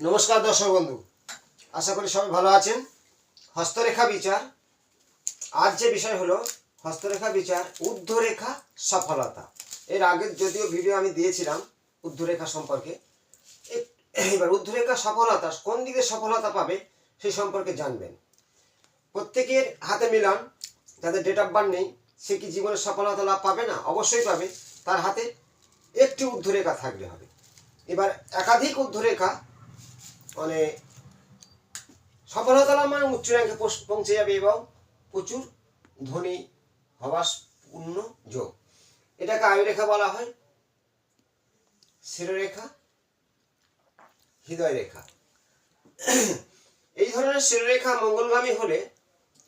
নমস্কার দর্শক বন্ধু। আশা করি সবাই ভালো আছেন। হস্তরেখা বিচার। আজ যে বিষয় হলো, হস্তরেখা বিচার, ঊর্ধ্বরেখা সফলতা। এর আগের যদিও ভিডিও আমি দিয়েছিলাম ঊর্ধ্বরেখা সম্পর্কে। এবার ঊর্ধ্বরেখা সফলতা, কোন দিকে সফলতা পাবে সেই সম্পর্কে জানবেন। প্রত্যেকের হাতে মিলান, যাদের ডেট অফ বার্থ নেই, সে কি জীবনে সফলতা লাভ পাবে না? অবশ্যই পাবে। তার হাতে একটি ঊর্ধ্বরেখা থাকলে হবে। এবার একাধিক ঊর্ধ্বরেখা মানে সফলতা মানে উচ্চ র্যাঙ্কে পৌঁছে যাবে এবং প্রচুর ধনী হওয়ার পূর্ণ যোগ। এটাকে আয়ুরেখা বলা হয়। শিরোরেখা হৃদয় রেখা এই ধরনের শিরোরেখা মঙ্গলগামী হলে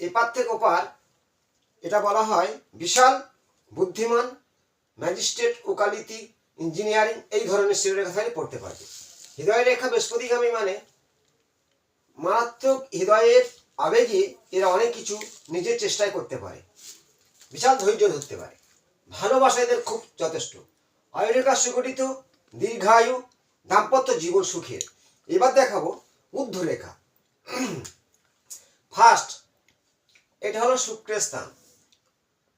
এপার থেকে ওপার এটা বলা হয় বিশাল, বুদ্ধিমান, ম্যাজিস্ট্রেট, ওকালিতি, ইঞ্জিনিয়ারিং, এই ধরনের শিরোরেখা থাকলে পড়তে পারবে। হৃদয় রেখা বৃহস্পতিগামী মানে মারাত্মক হৃদয়ের আবেগে এরা অনেক কিছু নিজের চেষ্টায় করতে পারে। বিশাল ধৈর্য ধরতে পারে। ভালোবাসা এদের খুব যথেষ্ট। আয়ুরেখা সুগঠিত দীর্ঘায়ু দাম্পত্য জীবন সুখের। এবার দেখাবো ঊর্ধ্বরেখা। ফার্স্ট এটা হলো শুক্রের স্থান।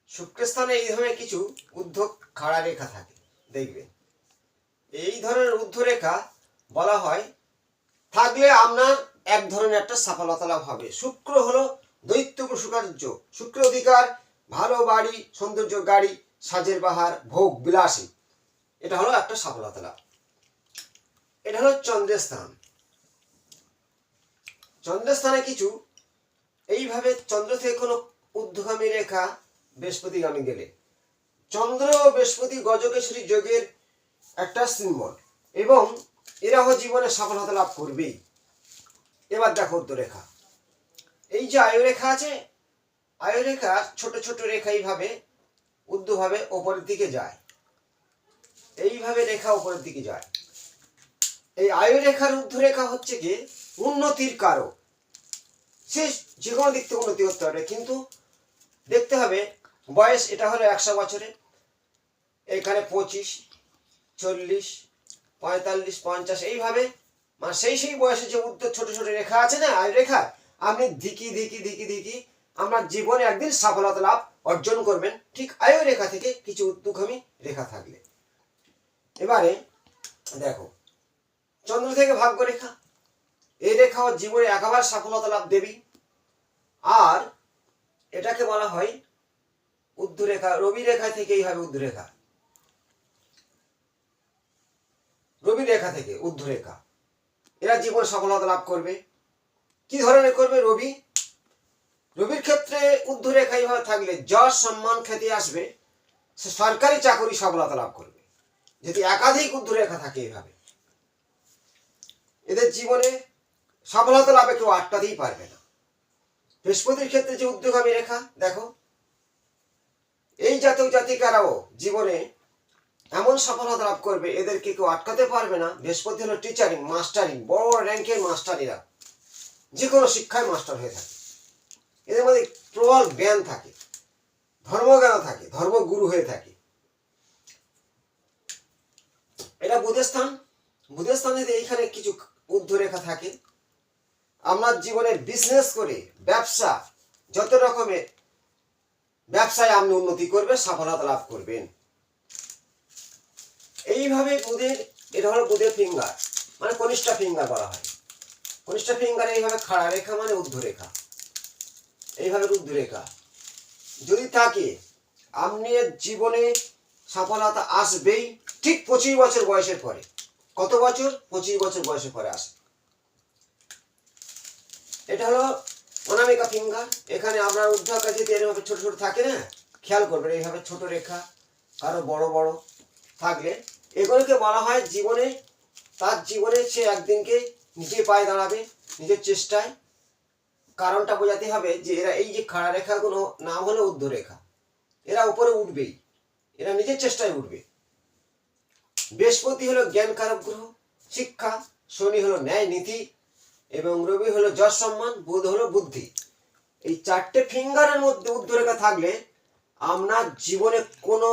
শুক্রের স্থানে এই ধরনের কিছু ঊর্ধ্ব খাড়া রেখা থাকে। দেখবেন। এই ধরনের ঊর্ধ্বরেখা বলা হয়, থাকলে আপনার এক ধরনের একটা সফলতা লাভ হবে শুক্র হলো দৈত্য সুকার্য। শুক্র অধিকার, ভালো বাড়ি, সৌন্দর্য গাড়ি, সাজের বাহার ভোগ, বিলাসী। এটা হলো একটা সফলতা লাভ এটা হলো চন্দ্রের স্থান। চন্দ্রের স্থানে কিছু, এইভাবে চন্দ্র থেকে কোনো ঊর্ধ্বগামী রেখা বৃহস্পতিগামী গেলে। চন্দ্র ও বৃহস্পতি গজকেশরী যোগের একটা সিম্বল এবং এরাও জীবনে সফলতা লাভ করবেই। এবার দেখো রেখা এই যে আয়ুরেখা আছে, আয়ুরেখা ছোট ছোট রেখা এইভাবে উর্ধভাবে ওপরের দিকে যায়। এইভাবে রেখা ওপরের দিকে যায়। এই আয়ুরেখার ঊর্ধ্বরেখা হচ্ছে কি উন্নতির কারক। সে যে কোনো দিক থেকে উন্নতি করতে পারে কিন্তু দেখতে হবে, বয়স এটা হলো একশো বছরের। এখানে পঁচিশ, চল্লিশ, পঁয়তাল্লিশ, পঞ্চাশ, এইভাবে মানে সেই সেই বয়সে যে উত্তর ছোট ছোট রেখা আছে না আয় রেখা, আপনি ধিকি ধিকি ধিকি ধিকি আপনার জীবনে একদিন সফলতা লাভ অর্জন করবেন। ঠিক আয়ু রেখা থেকে কিছু উদ্যুখামী রেখা থাকলে। এবারে দেখো, চন্দ্র থেকে ভাগ্য রেখা, এই রেখাও জীবনে একেবারে সফলতা লাভ দেবী। আর এটাকে বলা হয় উদ্ধরেখা রবি রেখা থেকে এইভাবে উদ্ধরেখা রবি রেখা থেকে ঊর্ধ্বরেখা এরা জীবন সফলতা লাভ করবে। কি ধরনের করবে রবি? রবির ক্ষেত্রে ঊর্ধ্বরেখা এইভাবে থাকলে যশ, সম্মান, খ্যাতি আসবে। সে সরকারি চাকরি সফলতা লাভ করবে। যদি একাধিক ঊর্ধ্বরেখা থাকে এইভাবে, এদের জীবনে সফলতা লাভে কেউ আটকাতেই পারবে না। বৃহস্পতির ক্ষেত্রে যে উদ্যোগামী রেখা, দেখো, এই জাতক জাতিকারাও জীবনে এমন সফলতা লাভ করবে, এদেরকে কেউ আটকাতে পারবে না। বৃহস্পতি হলো টিচারিং মাস্টারিং বড় বড় র্যাঙ্কের মাস্টারিরা যে কোনো শিক্ষায় মাস্টার হয়ে থাকে। এদের মধ্যে প্রবল জ্ঞান থাকে ধর্মজ্ঞান থাকে, ধর্মগুরু হয়ে থাকে। এটা বুধের স্থান বুধের স্থানে যদি এইখানে কিছু ঊর্ধ্বরেখা থাকে। আপনার জীবনে বিজনেস করে ব্যবসা, যত রকমের ব্যবসায় আপনি উন্নতি করবেন, সফলতা লাভ করবেন। এইভাবে বুধের এটা হলো বুধের ফিঙ্গার মানে কনিষ্ঠা ফিঙ্গার বলা হয়। কনিষ্ঠা ফিঙ্গার এইভাবে খাড়া রেখা মানে ঊর্ধ্বরেখা। এইভাবে ঊর্ধ্বরেখা। যদি থাকে আপনি জীবনে সফলতা আসবেই ঠিক পঁচিশ বছর বয়সের পরে। কত বছর? পঁচিশ বছর বয়সের পরে আসে। এটা হলো অনামিকা ফিঙ্গার এখানে আমরা ঊর্ধ্বকা যদি এরভাবে ছোট ছোট থাকে না? খেয়াল করবেন, এইভাবে ছোট রেখা, আরও বড় বড় থাকলে এগুলোকে বলা হয় জীবনে, তার জীবনে সে একদিনকে নিজে পায়ে দাঁড়াবে, নিজের চেষ্টায়। কারণটা বোঝাতে হবে যে এরা এই যে খাড়া রেখাগুলো নাম হলো ঊর্ধ্ব রেখা এরা উপরে উঠবেই, এরা নিজের চেষ্টায় উঠবে। বৃহস্পতি হলো জ্ঞান কারক গ্রহ, শিক্ষা, শনি হলো ন্যায় নীতি, এবং রবি হলো যশ সম্মান, বুধ হলো বুদ্ধি। এই চারটে ফিঙ্গারের মধ্যে উদ্ধরেখা থাকলে আপনার জীবনে কোনো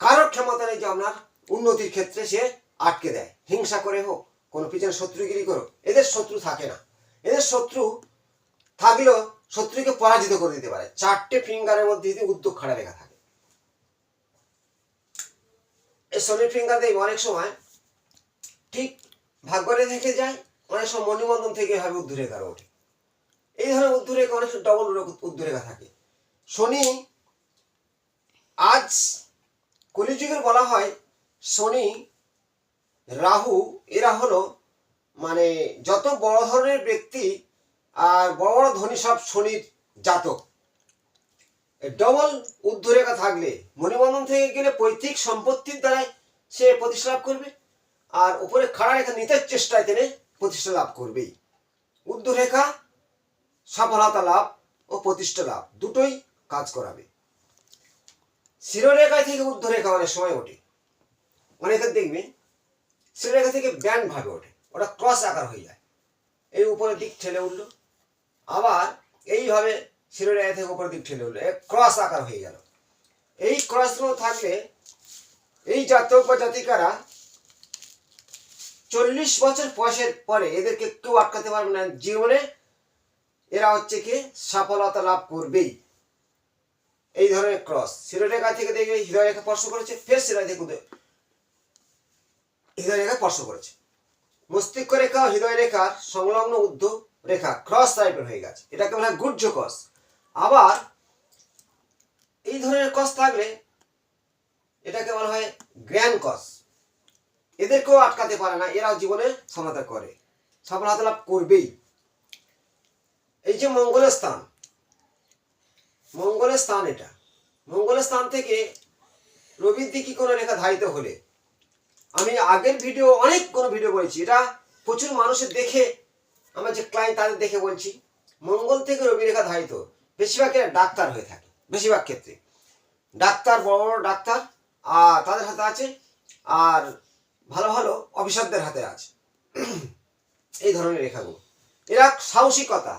কারোর ক্ষমতা নেই যে আপনার উন্নতির ক্ষেত্রে সে আটকে দেয়। হিংসা করে হোক, কোনো পিছনে শত্রুগিরি করো এদের শত্রু থাকে না। এদের শত্রু থাকলেও শত্রুকে পরাজিত করে দিতে পারে। চারটে ফিঙ্গারের মধ্যে যদি উদ্যোগ খাড়া রেখা থাকে। এই শনির ফিঙ্গার দেখবে অনেক সময়, ঠিক ভাগ্যরে থেকে যায়, অনেক সময় মণিবন্ধন থেকে এভাবে উদ্ধরেখা ওঠে এই ধরনের উদ্ধরেখা অনেক সময় ডবল উদ্ধরেখা থাকে। শনি আজ কলিযুগের বলা হয় শনি, রাহু, এরা হলো মানে যত বড় ধরনের ব্যক্তি আর বড় বড় ধনী সব শনির জাতক। ডবল উদ্ধরেখা থাকলে মণিবন্ধন থেকে গেলে পৈতৃক সম্পত্তির দ্বারাই সে প্রতিষ্ঠা লাভ করবে আর উপরে খাড়া রেখা নিতে চেষ্টায় তেনে প্রতিষ্ঠা লাভ করবেই। উদ্ধরেখা, সফলতা লাভ ও প্রতিষ্ঠা লাভ দুটোই কাজ করাবে। শিরোরেখায় থেকে উদ্ধরেখা অনেক সময় ওঠে। অনেকের দেখবে শিরোরেখা থেকে ব্যান্ড ভাবে ওঠে। ওটা ক্রস আকার হয়ে যায়। এই উপরের দিক ঠেলে উঠল। আবার এইভাবে শিরোরেখা থেকে উপরের দিক ঠেলে উঠল। ক্রস আকার হয়ে গেল। এই ক্রসগুলো থাকলে এই জাতক বা জাতিকারা চল্লিশ বছর বয়সের পরে এদেরকে কেউ আটকাতে পারবে না। জীবনে এরা হচ্ছে কি সফলতা লাভ করবেই। এই ধরনের ক্রস। শিরোরেখা থেকে দেখবে হৃদয় রেখা স্পর্শ করেছে, ফের শিরোয় থেকে হৃদয় রেখা স্পর্শ করেছে। মস্তিষ্ক রেখা হৃদয় রেখার সংলগ্ন উদ্ধ রেখা ক্রস টাইপের হয়ে গেছে। এটাকে বলা হয় গুর্জ কস আবার এই ধরনের কস থাকলে এটাকে বলা হয় গ্র্যান্ড কস এদেরকেও আটকাতে পারে না এরাও জীবনে সমাধা করে। সফলতা লাভ করবেই। এই যে মঙ্গলের স্থান মঙ্গলের স্থান এটা। মঙ্গলের স্থান থেকে রবির দিকে কোনো রেখা ধারিত হলে আমি আগের ভিডিও অনেক কোনো ভিডিও বলেছি এটা প্রচুর মানুষের দেখে, আমার যে ক্লায়েন্ট তাদের দেখে বলছি। মঙ্গল থেকে রবি রেখা ধারিত। বেশিরভাগ ডাক্তার হয়ে থাকে, বেশিরভাগ ক্ষেত্রে। ডাক্তার, বড় বড় ডাক্তার, আর তাদের হাতে আছে, আর ভালো ভালো অফিসারদের হাতে আছে। এই ধরনের রেখাগুলো। এরা সাহসিকতা,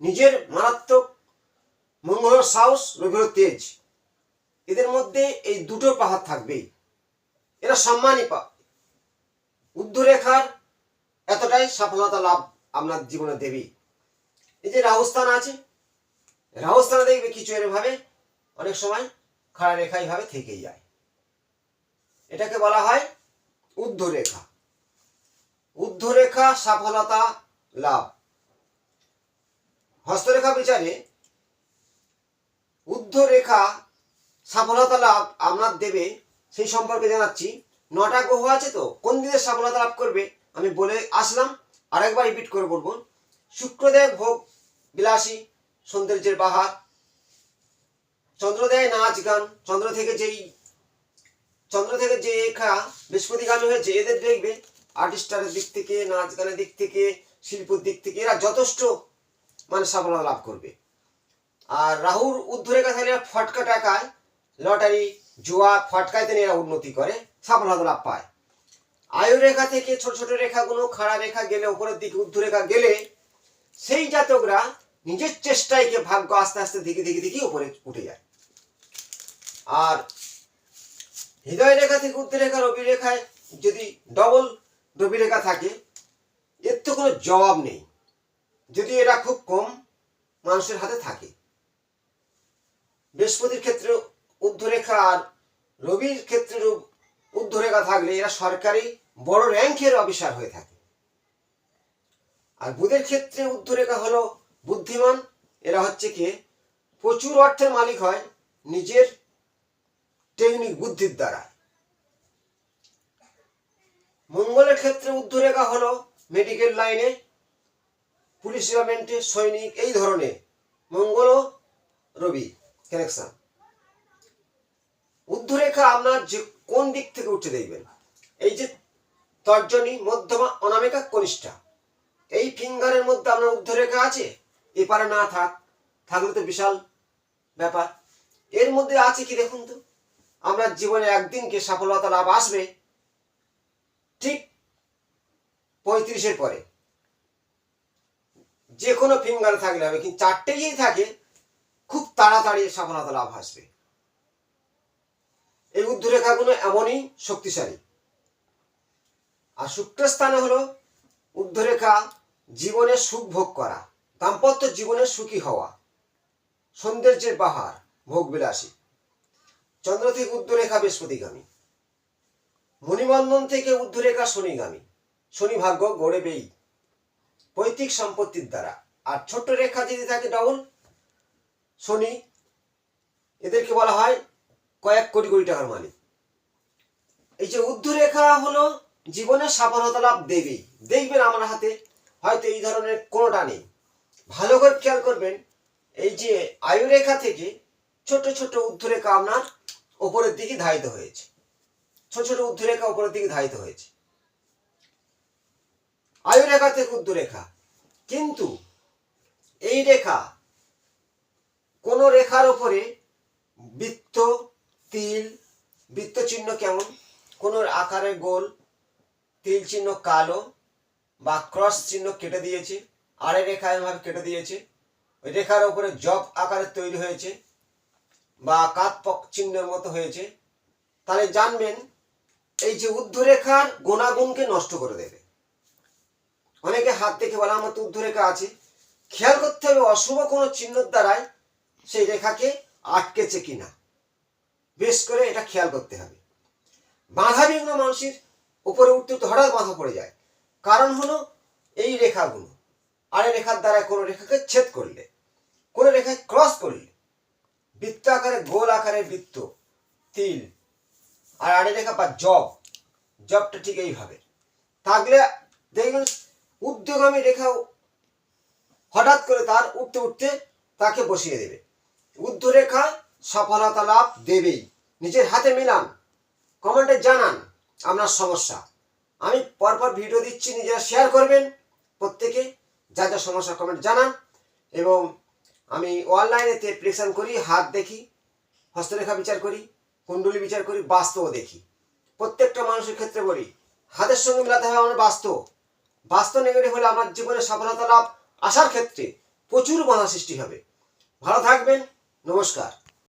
নিজের মারাত্মক মঙ্গলের সাহস রবির তেজ। এদের মধ্যে এই দুটো পাহাড় থাকবেই। এরা সম্মানই পা উদ্ধরেখার এতটাই সফলতা লাভ আপনার জীবনে দেবেই এই যে রাহুস্থান আছে রাহুস্থানে দেখবে কিছু এরভাবে অনেক সময় খাড়া রেখা এইভাবে থেকেই যায়। এটাকে বলা হয় উদ্ধরেখা উদ্ধরেখা সফলতা লাভ। হস্তরেখা বিচারে উদ্ধরেখা সফলতা লাভ আপনার দেবে সেই সম্পর্কে জানাচ্ছি। নটা গ্রহ আছে তো, কোন দিনে সফলতা লাভ করবে? আমি বলে আসলাম, আরেকবার রিপিট করে বলব। শুক্রদেব ভোগ বিলাসী, সৌন্দর্যের বাহার। চন্দ্রদেয় নাচ গান, চন্দ্র থেকে যেই চন্দ্র থেকে যে রেখা বৃহস্পতিগামী হয়েছে, এদের দেখবে আর্টিস্টারের দিক থেকে, নাচ গানের দিক থেকে, শিল্পর দিক থেকে, এরা যথেষ্ট মানে সফলতা লাভ করবে। আর রাহুর উদ্ধরেখা থাকলে ফটকা টাকায় লটারি জুয়া ফটকাইতে এরা উন্নতি করে সফলতা লাভ পায়। আয়ু রেখা থেকে ছোট ছোট রেখাগুলো, খাড়া রেখা গেলে, উপরের দিকে উদ্ধরেখা গেলে, সেই জাতকরা নিজের চেষ্টায় কে ভাগ্য আস্তে আস্তে দিকে দিকে দিকে উপরে উঠে যায়। আর হৃদয় রেখা থেকে উদ্ধরেখা রবি রেখায় যদি ডবল রবি রেখা থাকে, এর তো কোনো জবাব নেই। যদি এটা খুব কম মানুষের হাতে থাকে। বৃহস্পতির ক্ষেত্রে উদ্ধরেখা আর রবির ক্ষেত্রে উদ্ধরেখা থাকলে এরা সরকারি বড় র্যাঙ্কের অফিসার হয়ে থাকে। আর বুধের ক্ষেত্রে উদ্ধরেখা হলো বুদ্ধিমান, এরা হচ্ছে কি? প্রচুর অর্থের মালিক হয় নিজের টেকনিক বুদ্ধির দ্বারা। মঙ্গলের ক্ষেত্রে উদ্ধরেখা হলো মেডিকেল লাইনে পুলিশ ডিপার্টমেন্টে সৈনিক, এই ধরনের মঙ্গল ও রবি কানেকশন উদ্ধরেখা আপনার যে কোন দিক থেকে উঠে দেখবেন, এই যে তর্জনী, মধ্যমা, অনামিকা, কনিষ্ঠা, এই ফিঙ্গারের মধ্যে আপনার উদ্ধরেখা আছে? এপারে না থাক, থাকলে তো বিশাল ব্যাপার। এর মধ্যে আছে কি দেখুন তো? আমরা জীবনে একদিনকে সফলতা লাভ আসবে ঠিক পঁয়ত্রিশের পরে। যে কোনো ফিঙ্গার থাকলে হবে, কিন্তু চারটে যদি থাকে, খুব তাড়াতাড়ি সফলতা লাভ আসবে। এই উদ্ধরেখাগুলো এমনই শক্তিশালী। আর শুক্রস্থানে হলো রেখা জীবনে সুখ ভোগ করা, দাম্পত্য জীবনে সুখী হওয়া সৌন্দর্যের বাহার, ভোগবিলাসী। চন্দ্র থেকে উদ্ধরেখা বৃহস্পতিগামী। মণিবন্ধন থেকে উদ্ধরেখা শনিগামী। শনি ভাগ্য গড়ে বেই। পৈতৃক সম্পত্তির দ্বারা। আর ছোট্ট রেখা যদি থাকে ডবল শনি এদেরকে বলা হয় কয়েক কোটি কোটি টাকার মালিক। এই যে উদ্ধরেখা হলো জীবনের সফলতা লাভ দেবেই দেখবেন আমার হাতে হয়তো এই ধরনের কোনোটা নেই। ভালো করে খেয়াল করবেন, এই যে আয়ুরেখা থেকে ছোট ছোট উদ্ধরেখা আপনার ওপরের দিকে ধারিত হয়েছে। ছোট ছোট উদ্ধরেখা ওপরের দিকে ধারিত হয়েছে। আয়ুরেখা থেকে উদ্ধরেখা। কিন্তু এই রেখা কোন রেখার ওপরে বৃত্ত তিল, বৃত্ত চিহ্ন কেমন? কোন আকারে গোল, তিল চিহ্ন কালো, বা ক্রস চিহ্ন কেটে দিয়েছে আরে রেখা এভাবে কেটে দিয়েছে ওই রেখার উপরে জব আকারে তৈরি হয়েছে, বা কাত পক চিহ্নের মতো হয়েছে। তাহলে জানবেন, এই যে ঊর্ধ্বরেখার গুণাগুণকে নষ্ট করে দেবে। অনেকে হাত দেখে বলে আমার তো ঊর্ধ্বরেখা আছে। খেয়াল করতে হবে অশুভ কোনো চিহ্নর দ্বারাই সেই রেখাকে আটকেছে কিনা। বেশ করে এটা খেয়াল করতে হবে। বাধা বিঘ্ন মানুষের উপরে উঠতে উঠতে হঠাৎ বাধা পড়ে যায়। কারণ হলো এই রেখাগুলো। আর এই রেখার দ্বারা কোনো রেখাকে ছেদ করলে, কোনো রেখায় ক্রস করলে, বৃত্ত আকারে গোল আকারে বৃত্ত, তিল আর আড়ে রেখা বা জব, জবটা ঠিক এইভাবে। থাকলে দেখবেন উদ্যোগামী রেখাও হঠাৎ করে তার উঠতে উঠতে তাকে বসিয়ে দেবে। ঊর্ধ্বরেখা সফলতা লাভ দেবেই। নিজের হাতে মিলান, কমেন্টে জানান আপনার সমস্যা। আমি পরপর ভিডিও দিচ্ছি, নিজেরা শেয়ার করবেন, প্রত্যেকে যা যা সমস্যা কমেন্ট জানান এবং আমি অনলাইনেতে প্রেকশন করি, হাত দেখি, হস্তরেখা বিচার করি, কুণ্ডলী বিচার করি বাস্তব দেখি। প্রত্যেকটা মানুষের ক্ষেত্রে বলি, হাতের সঙ্গে মিলাতে হবে আমার বাস্তব। বাস্তব নেগেটিভ হলে আমার জীবনে সফলতা লাভ আসার ক্ষেত্রে প্রচুর বাধা সৃষ্টি হবে। ভালো থাকবেন, নমস্কার।